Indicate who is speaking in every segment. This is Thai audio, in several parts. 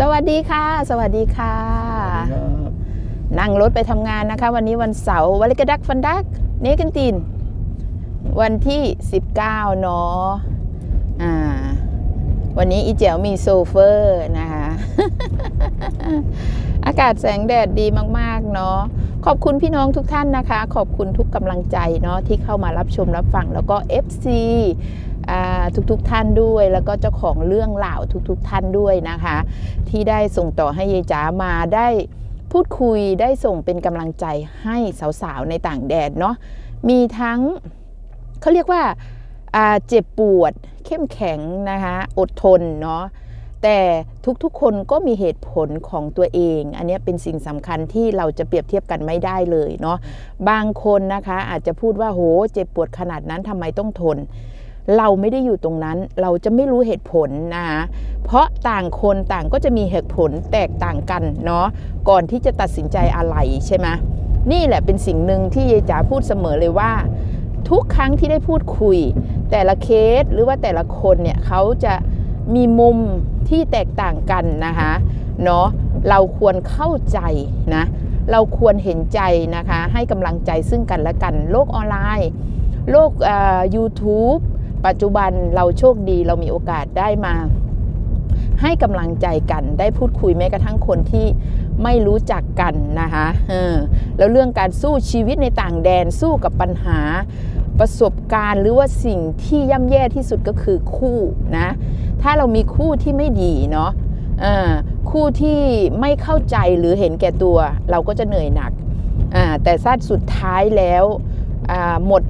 Speaker 1: สวัสดีค่ะ สวัสดีค่ะ
Speaker 2: ครับ
Speaker 1: นั่งรถไปทำงานนะคะ วันนี้วันเสาร์วันเลกระดักฟันดักเนกันตีนวันที่ 19เนาะอ่า วันนี้อีเจ๋วมีโซเฟอร์นะคะ อากาศแสงแดดดีมากๆเนาะขอบคุณพี่น้องทุกท่านนะคะ ขอบคุณทุกกำลังใจเนาะที่เข้ามารับชมรับฟังแล้วก็ FC อ่า ทุกๆทท่านด้วย แล้วก็เจ้าของเรื่องราวทุกๆทท่านด้วยนะคะ ที่ได้ส่งต่อให้ยายจ๋ามาได้พูดคุยได้ส่งเป็นกำลังใจให้สาวๆในต่างแดนเนาะมีทั้งเขาเรียกว่าเจ็บปวดเข้มแข็งนะคะอดทนเนาะแต่ทุกๆ คนก็มีเหตุผลของตัวเอง อันนี้เป็นสิ่งสำคัญที่เราจะเปรียบเทียบกันไม่ได้เลยเนาะบางคนนะคะอาจจะพูดว่าโหเจ็บปวดขนาดนั้นทำไมต้องทน เราไม่ได้อยู่ตรงนั้น เราจะไม่รู้เหตุผลนะคะเพราะต่างคนต่างก็จะมีเหตุผลแตกต่างกันเนาะก่อนที่จะตัดสินใจอะไรใช่ไหมนี่แหละเป็นสิ่งหนึ่งที่ยายจ๋าพูดเสมอเลยว่า ทุกครั้งที่ได้พูดคุย แต่ละเคสหรือว่าแต่ละคนเนี่ยเขาจะมีมุมที่แตกต่างกันนะคะเนาะเราควรเข้าใจนะเราควรเห็นใจนะคะ ให้กำลังใจซึ่งกันและกัน โลกออนไลน์ โลกยูทูบ ปัจจุบันเราโชคดีเรามีโอกาสได้มา ให้กำลังใจกันได้พูดคุยแม้กระทั่งคนที่ไม่รู้จักกันนะคะแล้วเรื่องการสู้ชีวิตในต่างแดนสู้กับปัญหาประสบการณ์หรือว่าสิ่งที่ย่ำแย่ที่สุดก็คือคู่นะ ถ้าเรามีคู่ที่ไม่ดีเนาะคู่ที่ไม่เข้าใจหรือเห็นแก่ตัว เราก็จะเหนื่อยหนัก แต่สั้นสุดท้ายแล้วหมด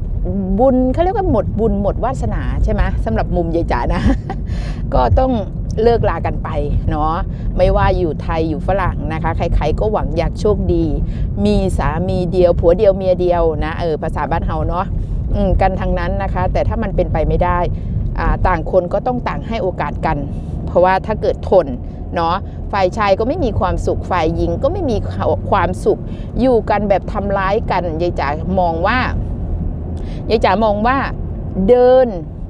Speaker 1: บุญเขาเรียกว่าหมดบุญหมดวาสนาใช่ไหมสำหรับมุมยายจ๋านะ ก็ต้องเลิกลากันไปเนาะไม่ว่าอยู่ไทยอยู่ฝรั่งนะคะ ใครๆก็หวังอยากโชคดี มีสามีเดียว ผัวเดียวเมียเดียวนะเออภาษาบ้านเฮาเนาะกันทางนั้นนะคะ แต่ถ้ามันเป็นไปไม่ได้ต่างคนก็ต้องต่างให้โอกาสกัน เพราะว่าถ้าเกิดทนเนาะฝ่ายชายก็ไม่มีความสุขฝ่ายหญิงก็ไม่มีความสุข อยู่กันแบบทำร้ายกันยายจ๋ามองว่า ยายจ๋ามองว่าเดิน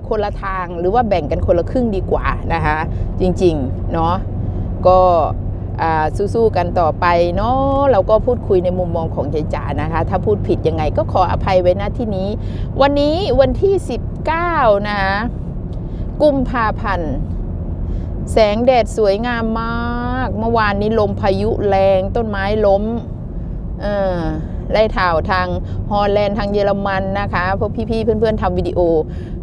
Speaker 1: คนละทางหรือว่าแบ่งกันคนละครึ่งดีกว่านะคะ จริงๆเนาะก็สู้ๆกันต่อไปเนาะเราก็พูดคุยในมุมมองของยายจ๋านะคะ ถ้าพูดผิดยังไงก็ขออภัยไว้ณที่นี้ วันนี้วันที่ 19 นะกุมภาพันธ์แสงแดดสวยงามมาก เมื่อวานนี้ลมพายุแรงต้นไม้ล้ม เออ ได้ถ่าวทางฮอลแลนด์ทางเยอรมันนะคะพราะพี่ๆเพื่อนๆทำวิดีโอ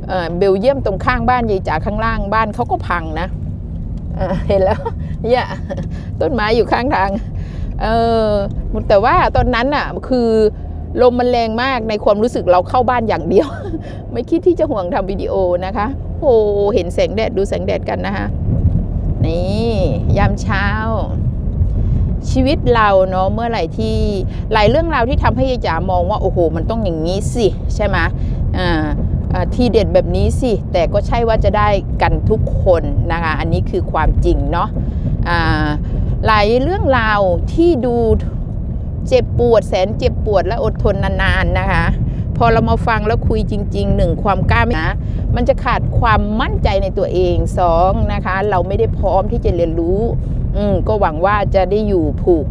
Speaker 1: เออบลเยียมตรงข้างบ้านยายจ๋าข้างล่างบ้านเขาก็พังนะเห็นแล้วเนี่ยต้นไม้อยู่ข้างทางเออแต่ว่าตอนนั้นน่ะคือลมมันแรงมากในความรู้สึกเราเข้าบ้านอย่างเดียว ไม่คิดที่จะห่วงทำวิดีโอนะคะโอ้เห็นแสงแดดดูแสงแดดกันนะคะนี่ยามเช้า ชีวิตเราเนาะเมื่อไหร่ที่หลายเรื่องราวที่ทำให้ยายจ๋ามองว่าโอ้โห มันต้องอย่างนี้สิใช่ไหมอ่าอ่าทีเด็ดแบบนี้สิ แต่ก็ใช่ว่าจะได้กันทุกคนนะคะ อันนี้คือความจริงเนาะอ่าหลายเรื่องราวที่ดูเจ็บปวดแสนเจ็บปวดและอดทนนานๆนะคะ พอเรามาฟังแล้วคุยจริงๆหนึ่งความกล้าไม่นะมันจะขาดความมั่นใจในตัวเองสองนะคะ เราไม่ได้พร้อมที่จะเรียนรู้ อืมก็หวังว่าจะได้อยู่ผูก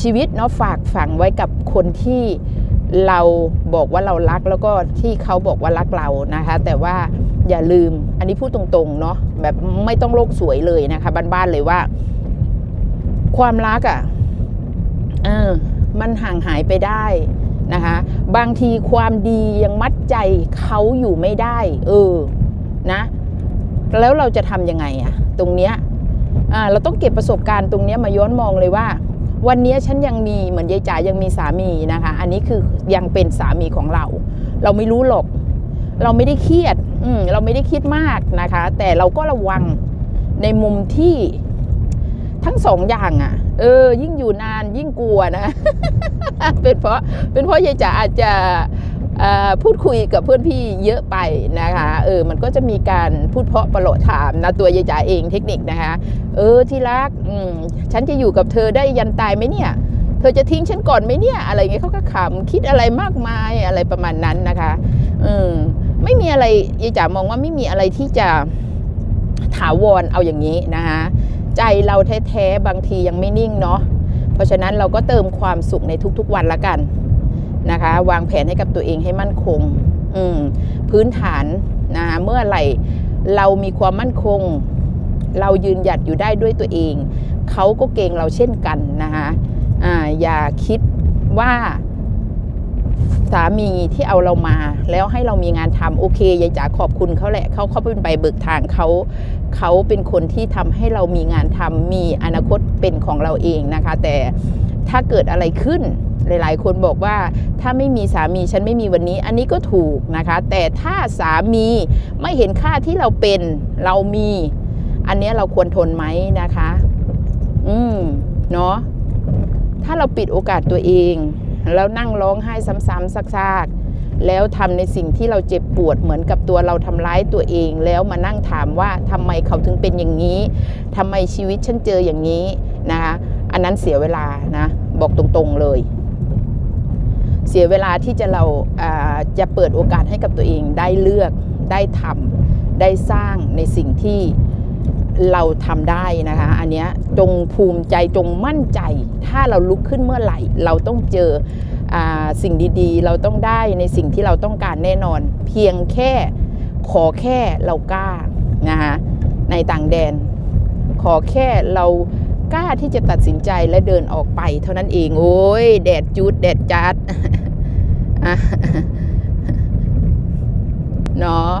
Speaker 1: ชีวิตเนาะฝากฝังไว้กับคนที่เราบอกว่าเรารักแล้วก็ที่เขาบอกว่ารักเรานะคะ แต่ว่าอย่าลืมอันนี้พูดตรงๆเนาะแบบไม่ต้องโลกสวยเลยนะคะบ้านๆเลยว่า ความรักอะ่ะเออมันห่างหายไปได้ นะคะ บางทีความดียังมัดใจเขาอยู่ไม่ได้ เออนะ แล้วเราจะทำยังไงอะตรงเนี้ยเราต้องเก็บประสบการณ์ตรงเนี้ยมาย้อนมองเลยว่า วันนี้ฉันยังมีเหมือนยายจ๋ายังมีสามีนะคะ อันนี้คือยังเป็นสามีของเรา เราไม่รู้หรอก เราไม่ได้เครียดอืเราไม่ได้คิดมากนะคะ แต่เราก็ระวังในมุมที่ทั้งสองอย่างอะ่ะ เออ ยิ่งอยู่นานยิ่งกลัวนะ เป็นเพราะเป็นเพราะยายจ๋าอาจจะพูดคุยกับเพื่อนพี่เยอะไปนะคะ เออ มันก็จะมีการพูดเพาะประโลถามนะตัวยายจ๋าเองเทคนิคนะคะ เออที่รักฉันจะอยู่กับเธอได้ยันตายไหมเนี่ย เธอจะทิ้งฉันก่อนไหมเนี่ย อะไรเงี้ยเขาก็ขำคิดอะไรมากมายอะไรประมาณนั้นนะคะ อืมไม่มีอะไรยายจ๋ามองว่าไม่มีอะไรที่จะถาวรเอาอย่างนี้นะคะ ใจเราแท้ๆบางทียังไม่นิ่งเนาะเพราะฉะนั้นเราก็เติมความสุขในทุกๆวันละกันนะคะ วางแผนให้กับตัวเองให้มั่นคงอืพื้นฐานนะคะเมื่อไหร่เรามีความมั่นคง เรายืนหยัดอยู่ได้ด้วยตัวเอง เขาก็เก่งเราเช่นกันนะคะอ่าอย่าคิดว่า สามีที่เอาเรามา แล้วให้เรามีงานทำโอเคยายจ๋าขอบคุณเขาแหละเขาเขาเป็นใบเบิกทางเขาเขาเป็นคนที่ทำให้เรามีงานทำมีอนาคตเป็นของเราเองนะคะ แต่ถ้าเกิดอะไรขึ้นหลาย ๆ คนบอกว่าถ้าไม่มีสามีฉันไม่มีวันนี้ อันนี้ก็ถูกนะคะ แต่ถ้าสามีไม่เห็นค่าที่เราเป็นเรามี อันนี้เราควรทนไหมนะคะ อืมเนาะถ้าเราปิดโอกาสตัวเอง แล้วนั่งร้องไห้ซ้ำๆซากๆ แล้วทำในสิ่งที่เราเจ็บปวดเหมือนกับตัวเราทำร้ายตัวเอง แล้วมานั่งถามว่าทำไมเขาถึงเป็นอย่างนี้ทำไมชีวิตฉันเจออย่างนี้นะคะอันนั้นเสียเวลานะบอกตรงๆเลย เสียเวลาที่จะเราาจะเปิดโอกาสให้กับตัวเองได้เลือกได้ทำได้สร้างในสิ่งที่ เราทำได้นะคะ อันเนี้ยจงภูมิใจจงมั่นใจ ถ้าเราลุกขึ้นเมื่อไหร่ เราต้องเจออสิ่งดีๆ เราต้องได้ในสิ่งที่เราต้องการแน่นอน เพียงแค่ขอแค่เรากล้านะคะในต่างแดน ขอแค่เรากล้าที่จะตัดสินใจและเดินออกไป เท่านั้นเอง โอ้ยแดดจุดแดดจัดเนาะ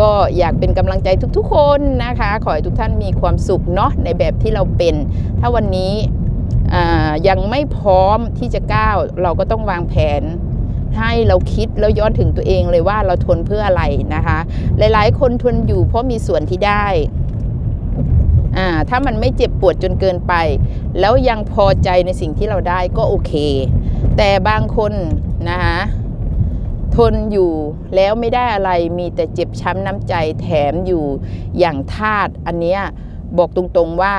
Speaker 1: ก็อยากเป็นกำลังใจทุกๆ คนนะคะ ขอให้ทุกท่านมีความสุขเนาะในแบบที่เราเป็น ถ้าวันนี้ยังไม่พร้อมที่จะก้าวเราก็ต้องวางแผน ให้เราคิดแล้วย้อนถึงตัวเองเลยว่าเราทนเพื่ออะไรนะคะ หลายๆ คนทนอยู่เพราะมีส่วนที่ได้ถ้ามันไม่เจ็บปวดจนเกินไป แล้วยังพอใจในสิ่งที่เราได้ก็โอเค แต่บางคนนะคะ ทนอยู่แล้วไม่ได้อะไรมีแต่เจ็บช้ำน้ำใจแถมอยู่อย่างทาตอันเนี้ยบอกตรงๆว่า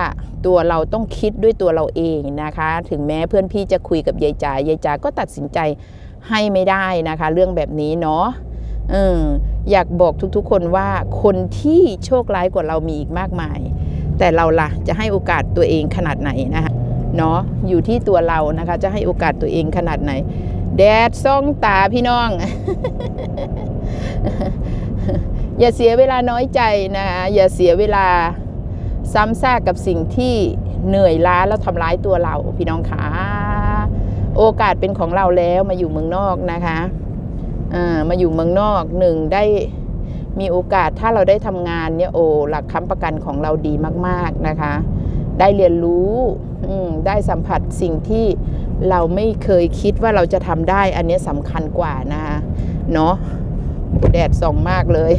Speaker 1: ตัวเราต้องคิดด้วยตัวเราเองนะคะ ถึงแม้เพื่อนพี่จะคุยกับยายจ๋ายายจ๋าก็ตัดสินใจให้ไม่ได้นะคะ เรื่องแบบนี้เนาะอออยากบอกทุกๆ คนว่าคนที่โชคร้ายกว่าเรามีอีกมากมาย แต่เราล่ะจะให้โอกาสตัวเองขนาดไหนนะคะเนาะอยู่ที่ตัวเรานะคะ จะให้โอกาสตัวเองขนาดไหน แดดซ่องตาพี่น้อง อย่าเสียเวลาน้อยใจนะคะอย่าเสียเวลาซ้ำซากกับสิ่งที่เหนื่อยล้าแล้วทำร้ายตัวเราพี่น้องคะโอกาสเป็นของเราแล้วมาอยู่เมืองนอกนะคะอ่ามาอยู่เมืองนอกหนึ่งได้มีโอกาสถ้าเราได้ทำงานเนี่ยโอหลักค้ำประกันของเราดีมาก ๆนะคะ ได้เรียนรู้ได้สัมผัสสิ่งที่ เราไม่เคยคิดว่าเราจะทำได้ อันนี้สำคัญกว่านะคะเนาะแดดส่องมากเลย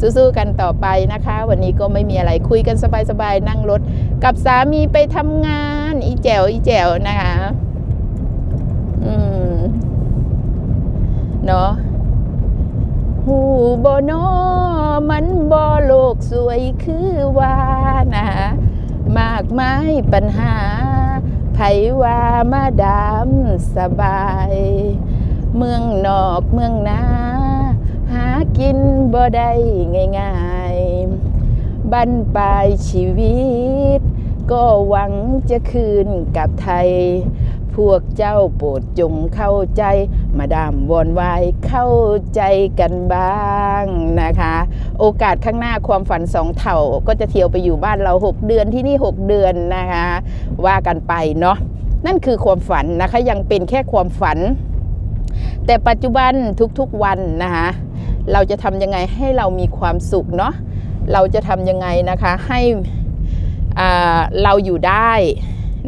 Speaker 1: สู้ๆกันต่อไปนะคะ วันนี้ก็ไม่มีอะไรคุยกันสบายๆ นั่งรถ กับสามีไปทำงาน อีแจวอีแจวนะคะอืมเนาะหูบอนอมันบอโลกสวยคือว่านะ มากมายปัญหา ไผว่ามาดามสบาย เมืองนอกเมืองนาหากินบ่ได้ง่ายๆบั้นปลายชีวิต ก็หวังจะคืนกับไทย พวกเจ้าโปรดจงเข้าใจ มาดามวอนวายเข้าใจกันบ้างนะคะ โอกาสข้างหน้าความฝันสองเท่าก็จะเที่ยวไปอยู่บ้านเรา 6 เดือนที่นี่ 6 เดือนนะคะ ว่ากันไปเนาะนั่นคือความฝันนะคะยังเป็นแค่ความฝัน แต่ปัจจุบันทุกๆวันนะคะเราจะทำยังไงให้เรามีความสุขเนาะเราจะทำยังไงนะคะให้เราอยู่ได้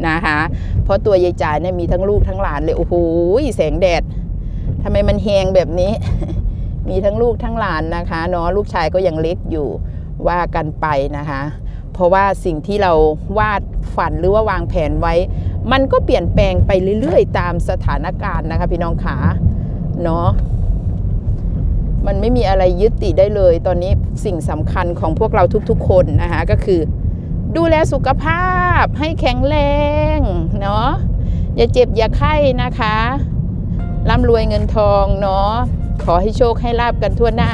Speaker 1: นะคะ ราะตัวยายจ๋าเนี่ยมีทั้งลูกทั้งหลานเลยโอ้โหแสงแดดทำไมมันแหงแบบนี้ มีทั้งลูกทั้งหลานนะคะเนาะลูกชายก็ยังเล็กอยู่ว่ากันไปนะคะ เพราะว่าสิ่งที่เราวาดฝันหรือว่าวางแผนไว้ มันก็เปลี่ยนแปลงไปเรื่อยๆ ตามสถานการณ์นะคะ พี่น้องขาเนาะมันไม่มีอะไรยึดติดได้เลย ตอนนี้สิ่งสำคัญของพวกเราทุกๆ คนนะคะก็คือ ดูแลสุขภาพให้แข็งแรงเนาะอย่าเจ็บอย่าไข้นะคะร่ำรวยเงินทองเนาะขอให้โชคให้ลาบกันทั่วหน้า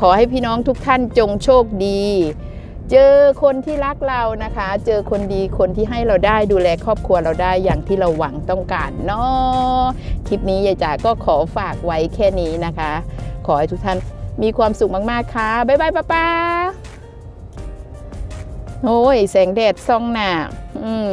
Speaker 1: ขอให้พี่น้องทุกท่านจงโชคดี เจอคนที่รักเรานะคะ เจอคนดีคนที่ให้เราได้ดูแลครอบครัวเราได้อย่างที่เราหวังต้องการเนาะคลิปนี้ยายจ๋าก็ขอฝากไว้แค่นี้นะคะ ขอให้ทุกท่านมีความสุขมาก ๆ ค่ะ บ๊ายบายป้าป้า โอ้ย แสงแดดส่องหน้าอืม